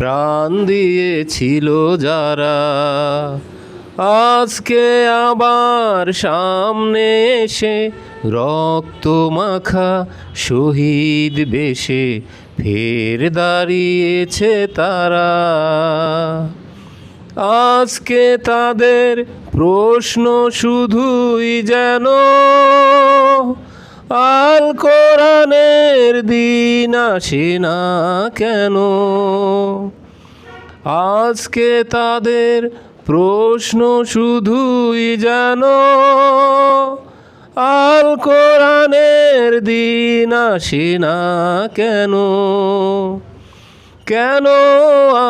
প্রাণ দিয়েছিল যারা। আজকে আবার সামনে এসে রক্ত মাখা শহীদ বেশে ফের দাঁড়িয়েছে তারা। আজকে তাদের প্রশ্ন শুধুই যেন আল কোরআনের দিন আসে না কেন? আজকে তাদের প্রশ্ন শুধুই যেন আল কোরআনের দিন আসে না কেন? কেন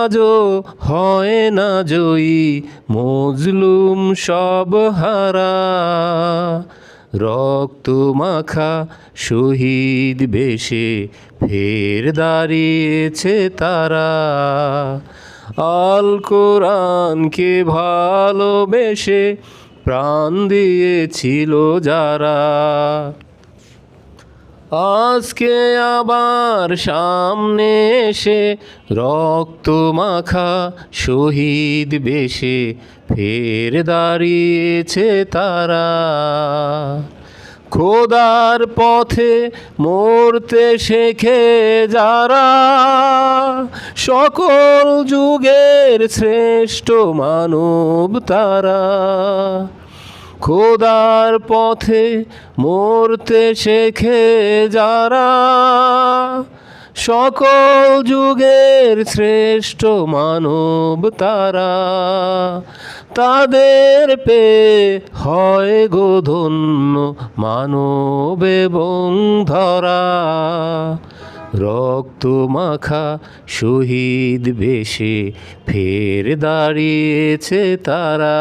আজও হয় না জয়ী মজলুম সব হারা? রক্ত মাখা শহীদ বেশে ফের দাঁড়িয়েছে তারা। আল কোরআনকে ভালোবেসে প্রাণ দিয়েছিল যারা। আজকে আবার সামনে এসে রক্ত মাখা শহীদ বেশে ফের দাঁড়িয়েছে তারা। খোদার পথে মরতে শেখে যারা, সকল যুগের শ্রেষ্ঠ মানব তারা। খোদার পথে মরতে শেখে যারা, সকল যুগের শ্রেষ্ঠ মানব তারা। তাদের পে হয় গো ধন্য মানব এবং ধরা। রক্ত মাখা শহীদ বেশে ফের দাঁড়িয়েছে তারা।